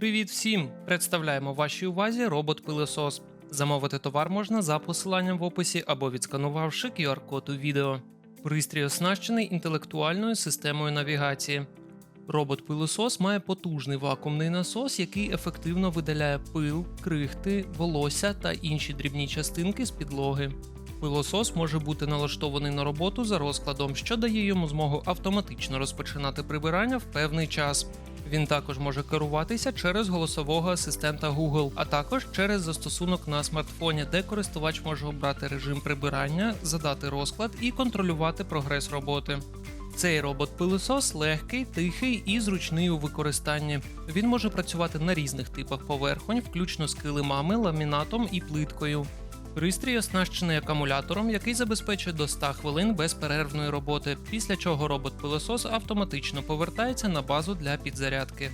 Привіт всім! Представляємо вашій увазі робот-пилосос. Замовити товар можна за посиланням в описі або відсканувавши QR-код у відео. Пристрій оснащений інтелектуальною системою навігації. Робот-пилосос має потужний вакуумний насос, який ефективно видаляє пил, крихти, волосся та інші дрібні частинки з підлоги. Пилосос може бути налаштований на роботу за розкладом, що дає йому змогу автоматично розпочинати прибирання в певний час. Він також може керуватися через голосового асистента Google, а також через застосунок на смартфоні, де користувач може обрати режим прибирання, задати розклад і контролювати прогрес роботи. Цей робот-пилосос легкий, тихий і зручний у використанні. Він може працювати на різних типах поверхонь, включно з килимами, ламінатом і плиткою. Пристрій оснащений акумулятором, який забезпечує до 100 хвилин безперервної роботи, після чого робот-пилосос автоматично повертається на базу для підзарядки.